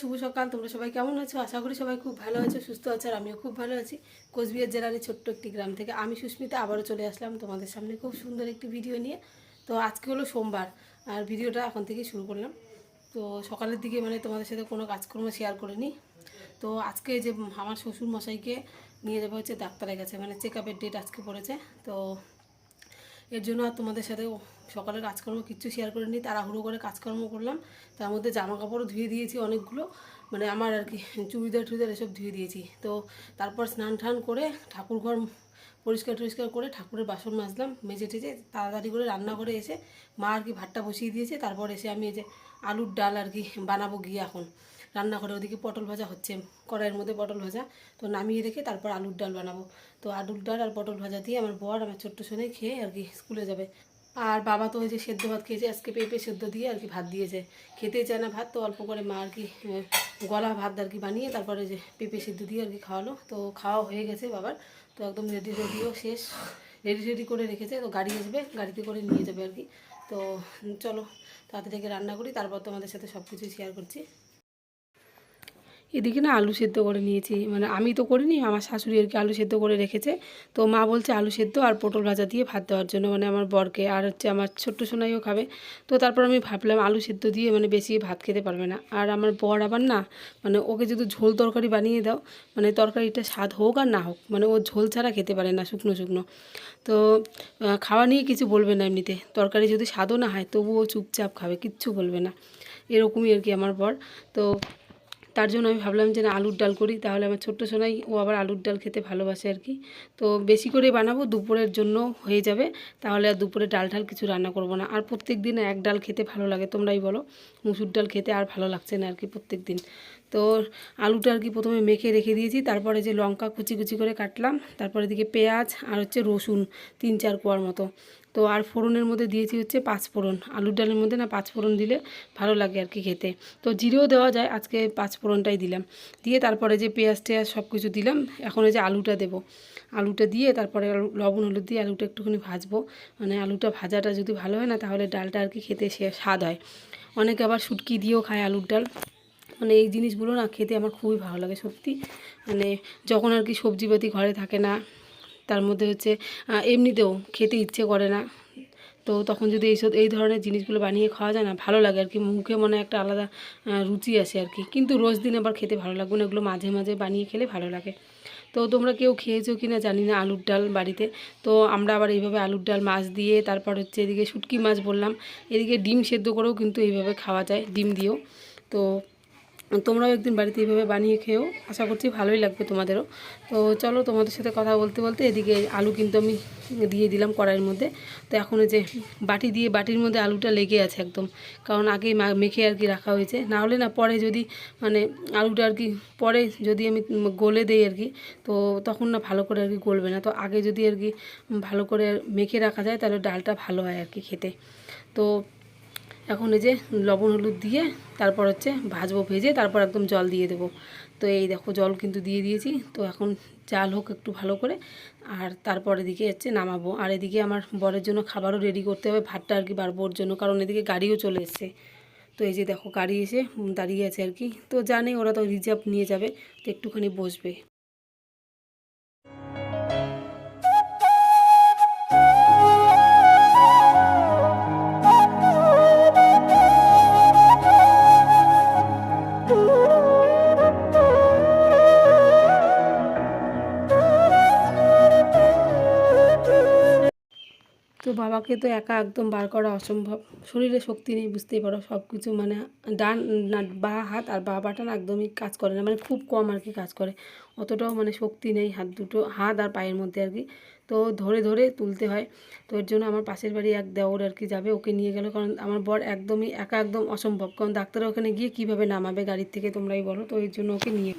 শুভ সকাল। তোমরা সবাই কেমন আছো? আশা করি সবাই খুব ভালো আছো, সুস্থ আছো, আর আমিও খুব ভালো আছি। কোচবিহার জেলার ছোট্ট একটি গ্রাম থেকে আমি সুস্মিতা আবারও চলে আসলাম তোমাদের সামনে খুব সুন্দর একটি ভিডিও নিয়ে। তো আজকে হলো সোমবার, আর ভিডিওটা এখন থেকেই শুরু করলাম। তো সকালের দিকে মানে তোমাদের সাথে কোনো কাজকর্ম শেয়ার করিনি। তো আজকে যে আমার শ্বশুর মশাইকে নিয়ে যাব হচ্ছে ডাক্তারের কাছে মানে চেক আপের ডেট আজকে পড়েছে। তো এর জন্য আর তোমাদের সাথে সকালের কাজকর্ম কিচ্ছু শেয়ার করে নিই তাড়াহুড়ো করে কাজকর্ম করলাম। তার মধ্যে জামা কাপড়ও ধুয়ে দিয়েছি অনেকগুলো মানে আমার আর কি, চুড়িদার টুড়িদার এসব ধুয়ে দিয়েছি। তো তারপর স্নান টান করে ঠাকুর ঘর পরিষ্কার টরিষ্কার করে ঠাকুরের বাসন মাজলাম, মেজে টেজে তাড়াতাড়ি করে রান্না করে এসে মা আর কি ভাতটা বসিয়ে দিয়েছে। তারপর এসে আমি এই যে আলুর ডাল আর কি বানাবো গিয়ে এখন। রান্নাঘরে ওদিকে পটল ভাজা হচ্ছে, কড়াইয়ের মধ্যে পটল ভাজা। তো নামিয়ে রেখে তারপর আলুর ডাল বানাবো। তো আলুর ডাল আর পটল ভাজা দিয়ে আমার বর আমার ছোট্ট সোনে খেয়ে আর কি স্কুলে যাবে। আর বাবা তো ওই যে সেদ্ধ ভাত খেয়েছে, আজকে পেঁপে সেদ্ধ দিয়ে আর কি ভাত দিয়েছে। খেতে চায় না ভাত, তো অল্প করে মা আর কি গলা ভাত আর কি বানিয়ে তারপরে যে পেঁপে সেদ্ধ দিয়ে আর কি খাওয়ালো। তো খাওয়া হয়ে গেছে বাবার, তো একদম রেডি রেডিও শেষ। রেডি রেডি করে রেখেছে, তো গাড়ি আসবে, গাড়িতে করে নিয়ে যাবে আর কি। তো চলো, তাড়াতাড়ি রান্না করি, তারপর তোমাদের সাথে সব কিছু শেয়ার করছি। এদিকে না আলু সেদ্ধ করে নিয়েছি। মানে আমি তো করিনি, আমার শাশুড়ি আর কি আলু সেদ্ধ করে রেখেছে। তো মা বলছে আলু সেদ্ধ আর পটল ভাজা দিয়ে ভাত দেওয়ার জন্য। মানে আমার বরকে আর হচ্ছে আমার ছোট্ট সোনাইও খাবে। তো তারপর আমি ভাবলাম আলু সেদ্ধ দিয়ে মানে বেশি ভাত খেতে পারবে না। আর আমার বর আবার না মানে ওকে যদি ঝোল তরকারি বানিয়ে দাও মানে তরকারিটা স্বাদ হোক আর না হোক মানে ও ঝোল ছাড়া খেতে পারে না শুকনো শুকনো। তো খাওয়া নিয়ে কিছু বলবে না এমনিতে। তরকারি যদি স্বাদও না হয়, তবুও চুপচাপ খাবে, কিচ্ছু বলবে না। এরকমই আর কি আমার বর। তো তার জন্য আমি ভাবলাম যে না, আলুর ডাল করি, তাহলে আমার ছোট্ট সোনাই, ও আবার আলুর ডাল খেতে ভালোবাসে আর কি। তো বেশি করে বানাবো, দুপুরের জন্য হয়ে যাবে, তাহলে আর দুপুরে ডাল ঢাল কিছু রান্না করব না। আর প্রত্যেক দিন এক ডাল খেতে ভালো লাগে, তোমরাই বলো, মুসুর ডাল খেতে আর ভালো লাগছে না আর কি প্রত্যেক দিন তো আলুটা আর কি প্রথমে মেখে রেখে দিয়েছি, তারপরে যে লঙ্কা কুচি কুচি করে কাটলাম, তারপরে দিকে পেঁয়াজ আর হচ্ছে রসুন, তিন চার কোয়ার মতো। তো আর ফোড়নের মধ্যে দিয়েছি হচ্ছে পাঁচ ফোড়ন। আলুর ডালের মধ্যে না পাঁচ ফোড়ন দিলে ভালো লাগে আর কি খেতে। তো জিরেও দেওয়া যায়, আজকে পাঁচ ফোড়নটাই দিলাম। দিয়ে তারপরে যে পেঁয়াজ টেয়াজ সব কিছু দিলাম, এখন এই যে আলুটা দেবো। আলুটা দিয়ে তারপরে লবণ, হলুদ দিয়ে আলুটা একটুখানি ভাজবো। মানে আলুটা ভাজাটা যদি ভালো হয় না, তাহলে ডালটা আর কি খেতে সে স্বাদ হয়। অনেকে আবার শুটকি দিয়েও খায় আলুর ডাল। মানে এই জিনিসগুলো না খেতে আমার খুবই ভালো লাগে সত্যি। মানে যখন আর কি সবজিপাতি ঘরে থাকে না তার মধ্যে হচ্ছে এমনিতেও খেতে ইচ্ছে করে না। তো তখন যদি এইসব, এই ধরনের জিনিসগুলো বানিয়ে খাওয়া যায় না, ভালো লাগে আর কি। মুখে মনে একটা আলাদা রুচি আসে আর কি। কিন্তু রোজ দিন আবার খেতে ভালো লাগবে না। এগুলো মাঝে মাঝে বানিয়ে খেলে ভালো লাগে। তো তোমরা কেউ খেয়েছো কি না জানি না, আলুর ডাল বাড়িতে। তো আমরা আবার এইভাবে আলুর ডাল, মাছ দিয়ে তারপর হচ্ছে এদিকে শুটকি মাছ বললাম। এদিকে ডিম সেদ্ধ করেও কিন্তু এইভাবে খাওয়া যায়, ডিম দিয়েও। তো তোমরাও একদিন বাড়িতে এইভাবে বানিয়ে খেয়েও আশা করছি ভালোই লাগবে তোমাদেরও। তো চলো তোমাদের সাথে কথা বলতে বলতে এদিকে আলু কিন্তু আমি দিয়ে দিলাম কড়াইয়ের মধ্যে। তো এখন যে বাটি দিয়ে বাটির মধ্যে আলুটা লেগে আছে একদম। কারণ আগেই মেখে আর কি রাখা হয়েছে। না হলে না পরে যদি মানে আলুটা আর কি পরে যদি আমি গলে দেই আর কি, তো তখন না ভালো করে আর কি গলবে না। তো আগে যদি আর কি ভালো করে মেখে রাখা যায় তাহলে ডালটা ভালো হয় আর কি খেতে। তো এখন এই যে লবণ হলুদ দিয়ে তারপর হচ্ছে ভাজবো, ভেজে তারপর একদম জল দিয়ে দেবো। তো এই দেখো জল কিন্তু দিয়ে দিয়েছি। তো এখন চাল হোক একটু ভালো করে আর তারপর এদিকে হচ্ছে নামাবো। আর এদিকে আমার বরের জন্য খাবারও রেডি করতে হবে, ভাতটা আর কি বাড়বো ওর জন্য, কারণ এদিকে গাড়িও চলে এসছে। তো এই যে দেখো গাড়ি এসে দাঁড়িয়ে আছে আর কি। তো জানে ওরা তো রিজার্ভ নিয়ে যাবে, তো একটুখানি বসবে। তো বাবাকে তো একা একদম বার করা অসম্ভব। শরীরে শক্তি নেই, বুঝতেই পারো সব কিছু মানে ডান বা হাত আর বাবাটা না একদমই কাজ করে না মানে খুব কম আর কি কাজ করে। অতটাও মানে শক্তি নেই হাত দুটো, হাত আর পায়ের মধ্যে আর কি। তো ধরে ধরে তুলতে হয়। তো এর জন্য আমার পাশের বাড়ি এক দেওর আর কি যাবে, ওকে নিয়ে গেল। কারণ আমার বর একদমই একা একদম অসম্ভব। কারণ ডাক্তার ওখানে গিয়ে কীভাবে নামাবে গাড়ির থেকে তোমরাই বলো, তো এর জন্য ওকে নিয়ে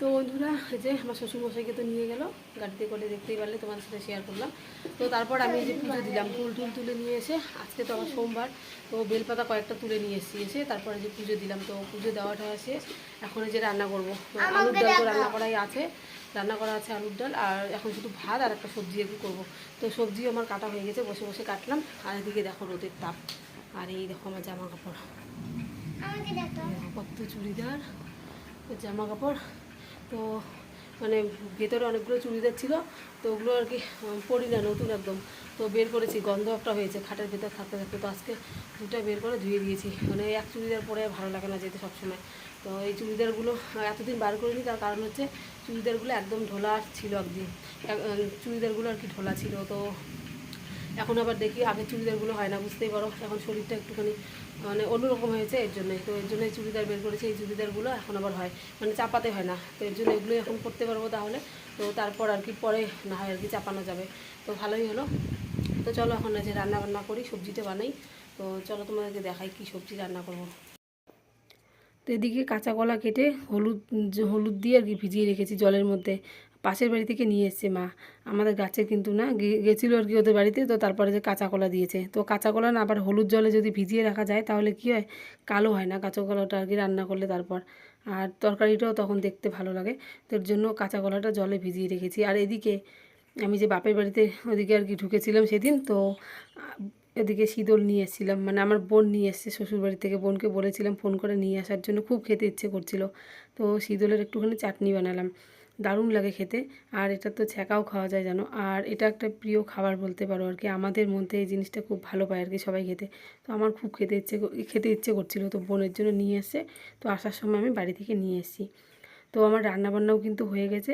তো বন্ধুরা এই যে আমার শ্বশুরমশাইকে তো নিয়ে গেল গাড়িতে করে দেখতেই পারলে তোমাদের সাথে শেয়ার করলাম। তো তারপর আমি যে পুজো দিলাম ফুল টুল তুলে নিয়ে এসে আজকে তো আমার সোমবার তো বেলপাতা কয়েকটা তুলে নিয়ে এসেছি এসে তারপরে যে পুজো দিলাম তো পুজো দেওয়াটা শেষ। এখন এই যে রান্না করব তো আলুর ডাল তো রান্না করাই আছে রান্না করা আছে আলুর ডাল আর এখন শুধু ভাত আর একটা সবজি একটু করব। তো সবজি আমার কাটা হয়ে গেছে বসে বসে কাটলাম আর এদিকে দেখো রোদের তাপ আর এই দেখো আমার জামা কাপড় কত চুড়িদার তো জামা কাপড় তো মানে ভেতরে অনেকগুলো চুড়িদার ছিল, তো ওগুলো আর কি পরি না, নতুন একদম। তো বের করেছি গন্ধ একটা হয়েছে খাটের ভেতর থাকতে থাকতে। তো আজকে দুটা বের করে ধুয়ে দিয়েছি। মানে এক চুড়িদার পরে ভালো লাগে না যেতে সবসময়। তো এই চুড়িদারগুলো এতদিন বার করিনি, তার কারণ হচ্ছে চুড়িদারগুলো একদম ঢোলা ছিল একদিন। এক- চুড়িদারগুলো আর কি ঢোলা ছিল। তো এখন আবার দেখি আগে চুড়িদারগুলো হয় না, বুঝতেই পারো। এখন শরীরটা একটুখানি মানে অন্যরকম হয়েছে, এর জন্যই। তো এর জন্যই চুড়িদার বের করেছি, এই চুড়িদারগুলো এখন আবার হয়। মানে চাপাতে হয় না, তো এর জন্য এগুলোই এখন করতে পারব তাহলে। তো তারপর আর কি, পরে না হয় আর কি চাপানো যাবে। তো ভালোই হলো। তো চলো এখন যে রান্না বান্না করি, সবজিটা বানাই। তো চলো তোমাদেরকে দেখাই কি সবজি রান্না করব। তো এদিকে কাঁচা কলা কেটে হলুদ হলুদ দিয়ে আর কি ভিজিয়ে রেখেছি জলের মধ্যে। পাশের বাড়ি থেকে নিয়ে এসছে মা। আমাদের গাছে কিন্তু না গেছিল আর কি ওদের বাড়িতে, তো তারপরে যে কাঁচা কলা দিয়েছে। তো কাঁচা কলা না আবার হলুদ জলে যদি ভিজিয়ে রাখা যায়, তাহলে কি হয়? কালো হয় না কাঁচা কলাটা আর কি রান্না করলে তারপর। আর তরকারিটাও তখন দেখতে ভালো লাগে। তো এর জন্য কাঁচা কলাটা জলে ভিজিয়ে রেখেছি। আর এদিকে আমি যে বাপের বাড়িতে ওদিকে আর কি ঢুকেছিলাম সেদিন, তো এদিকে শীতল নিয়ে এসেছিলাম। মানে আমার বোন নিয়ে এসছে শ্বশুরবাড়ি থেকে। বোনকে বলেছিলাম ফোন করে নিয়ে আসার জন্য। খুব খেতে ইচ্ছে করছিল। তো শীতলের একটুখানি চাটনি বানালাম। দারুণ লাগে খেতে। আর এটা তো ছ্যাঁকাও খাওয়া যায় জানো। আর এটা একটা প্রিয় খাবার বলতে পারো আর কি। আমাদের মধ্যে এই জিনিসটা খুব ভালো পায় আর কি সবাই খেতে। তো আমার খুব খেতে ইচ্ছে খেতে ইচ্ছে করছিল। তো বোনের জন্য নিয়ে এসছে তো আসার সময় আমি বাড়ি থেকে নিয়ে এসেছি। তো আমার রান্নাবান্নাও কিন্তু হয়ে গেছে।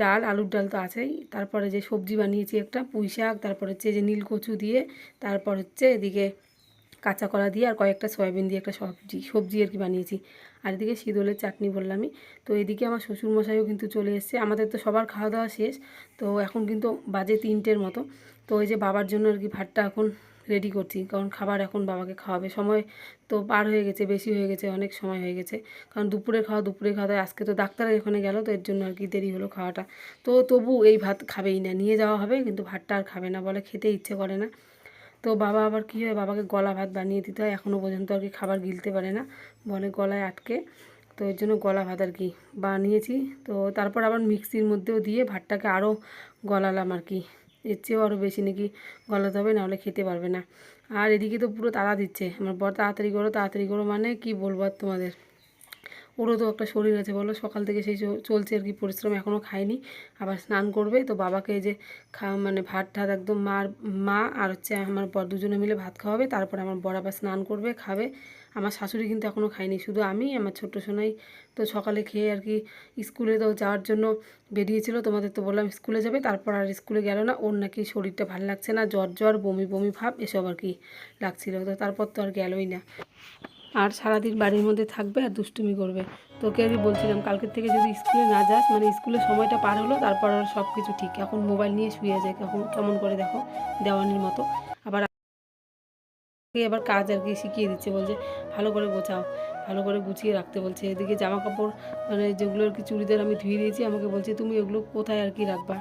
ডাল, আলুর ডাল তো আছেই। তারপরে যে সবজি বানিয়েছি একটা, পুঁই শাক, তারপর হচ্ছে যে নীল কচু দিয়ে, তারপর হচ্ছে এদিকে কাঁচা কলা দিয়ে আর কয়েকটা সয়াবিন দিয়ে একটা সবজি সবজি আর কি বানিয়েছি। আর এদিকে শীতলের চাটনি বললামই। তো এদিকে আমার শ্বশুরমশাইও কিন্তু চলে এসছে। আমাদের তো সবার খাওয়া দাওয়া শেষ। তো এখন কিন্তু বাজে তিনটের মতো। তো ওই যে বাবার জন্য আর কি ভাতটা এখন রেডি করছি। কারণ খাবার এখন বাবাকে খাওয়াবে। সময় তো পার হয়ে গেছে, বেশি হয়ে গেছে, অনেক সময় হয়ে গেছে। কারণ দুপুরে খাওয়া দুপুরে খাওয়া আজকে তো ডাক্তারের ওখানে গেল, তো এর জন্য আর কি দেরি হলো খাওয়াটা। তো তবু এই ভাত খাবেই না। নিয়ে যাওয়া হবে, কিন্তু ভাতটা আর খাবে না বলে খেতে ইচ্ছে করে না। তো বাবা আবার কী হয়, বাবাকে গলা ভাত বানিয়ে দিতে হয়। এখনও পর্যন্ত আর কি খাবার গিলতে পারে না বলে গলায় আটকে। তো এর জন্য গলা ভাত আর কি বানিয়েছি। তো তারপর আবার মিক্সির মধ্যেও দিয়ে ভাতটাকে আরও গলালাম আর কি। এর চেয়েও আরও বেশি নাকি গলাতে হবে নাহলে খেতে পারবে না। আর এদিকে তো পুরো তাড়া দিচ্ছে। আমার বর তাড়াতাড়ি করো তাড়াতাড়ি করো মানে কি বলব আর তোমাদের? ওরও তো একটা শরীর আছে বলো সকাল থেকে সেই চলছে আর কি, পরিশ্রম এখনও খায়নি। আবার স্নান করবে, তো বাবাকে যে খা মানে ভাত ঠাত একদম মার, মা আর হচ্ছে আমার বর দুজনে মিলে ভাত খাওয়াবে, তারপর আমার বর আবার স্নান করবে, খাবে। আমার শাশুড়ি কিন্তু এখনও খায়নি, শুধু আমি, আমার ছোট্ট সোনাই তো সকালে খেয়ে আর কি স্কুলে তো যাওয়ার জন্য বেরিয়েছিল, তোমাদের তো বললাম স্কুলে যাবে, তারপর আর স্কুলে গেল না, ওর নাকি শরীরটা ভালো লাগছে না, জ্বর জ্বর, বমি বমি, ভাব, এসব আর কি লাগছিল, তো তারপর তো আর গেলই না। আর সারাদিন বাড়ির মধ্যে থাকবে আর দুষ্টুমি করবে। তোকে আমি বলছিলাম, কালকের থেকে যদি স্কুলে না যাস মানে স্কুলের সময়টা পার হলো, তারপর আর সব কিছু ঠিক। এখন মোবাইল নিয়ে শুয়ে যায় কখন কেমন করে দেখো, দেওয়ানির মতো। আবার আবার কাজ আর কি শিখিয়ে দিচ্ছে, বলছে ভালো করে গোছাও, ভালো করে গুছিয়ে রাখতে বলছে। এদিকে জামা কাপড় মানে যেগুলো আর কি চুড়িদার আমি ধুয়ে দিয়েছি, আমাকে বলছে, তুমি এগুলো কোথায় আর কি রাখবা?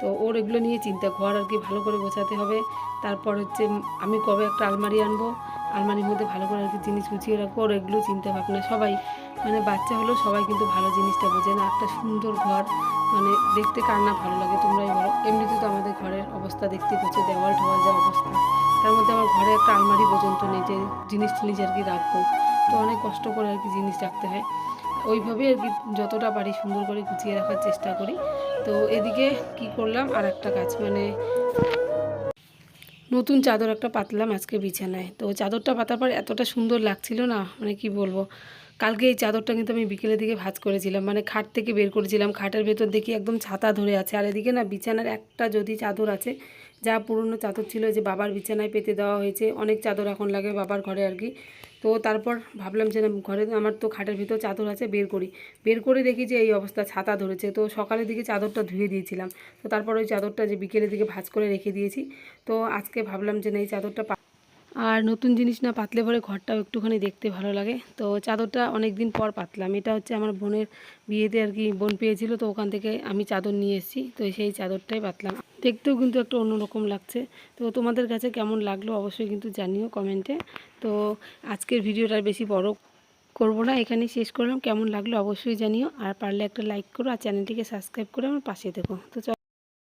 তো ওর এগুলো নিয়ে চিন্তা, ঘর আর কি ভালো করে গোছাতে হবে। তারপর হচ্ছে, আমি কবে একটা আলমারি আনব? আলমারির মধ্যে ভালো করে আর কি জিনিস গুছিয়ে রাখব। ওর এগুলো চিন্তা ভাবনা সবাই মানে বাচ্চা হলেও সবাই কিন্তু ভালো জিনিসটা বোঝে না। একটা সুন্দর ঘর মানে দেখতে কার না ভালো লাগে তোমরাই বলো। এমনিতে তো আমাদের ঘরের অবস্থা দেখতে পাচ্ছ দেওয়াল ঠোয়াল যা অবস্থা। তার মধ্যে আমার ঘরে একটা আলমারি পর্যন্ত নেই, যে জিনিস টিনিস আর কি রাখব। তো অনেক কষ্ট করে আর কি জিনিস রাখতে হয়। ওইভাবেই আর কি যতটা পারি সুন্দর করে গুছিয়ে রাখার চেষ্টা করি। তো এদিকে কি করলাম? আর একটা কাজ মানে নতুন চাদর একটা পাতলাম আজকে বিছানায়। তো চাদরটা পাতার পর এতটা সুন্দর লাগছিল না মানে কি বলব? কালকে এই চাদরটা কিন্তু আমি বিকেলের দিকে ভাজ করেছিলাম মানে খাট থেকে বের করেছিলাম, খাটের ভেতর দেখি একদম ছাতা ধরে আছে। আর এদিকে না বিছানার একটা যদি চাদর আছে, যা পুরনো চাদর ছিল যে বাবার বিছানায় পেতে দেওয়া হয়েছে, অনেক চাদর এখন লাগে বাবার ঘরে আর কি। তো তারপর ভাবলাম যে ঘরে আমার তো খাটের ভিতর চাদর আছে, বের করি। বের করে দেখি যে এই অবস্থা, ছাতা ধরেছে। তো সকালের দিকে চাদরটা ধুয়ে দিয়েছিলাম। তো তারপর ওই চাদরটা যে বিকেলের দিকে ভাঁজ করে রেখে দিয়েছি। তো আজকে ভাবলাম যে না, এই চাদরটা আর নতুন জিনিস না, পাতলে পরে ঘরটাও একটুখানি দেখতে ভালো লাগে। তো চাদরটা অনেক দিন পর পাতলাম। এটা হচ্ছে আমার বোনের বিয়েতে আর কি, বোন পেয়েছিল। তো ওখান থেকে আমি চাদর নিয়ে এসেছি। তো সেই চাদরটাই পাতলাম। দেখতেও কিন্তু একটা অন্যরকম লাগছে। তো তোমাদের কাছে কেমন লাগল অবশ্যই কিন্তু জানিও কমেন্টে তো আজকের ভিডিওটা বেশি বড় করব না এখানে শেষ করলাম। কেমন লাগল অবশ্যই জানিও। আর পারলে একটা লাইক করো আর চ্যানেলটিকে সাবস্ক্রাইব করে আমার পাশে দেখো তো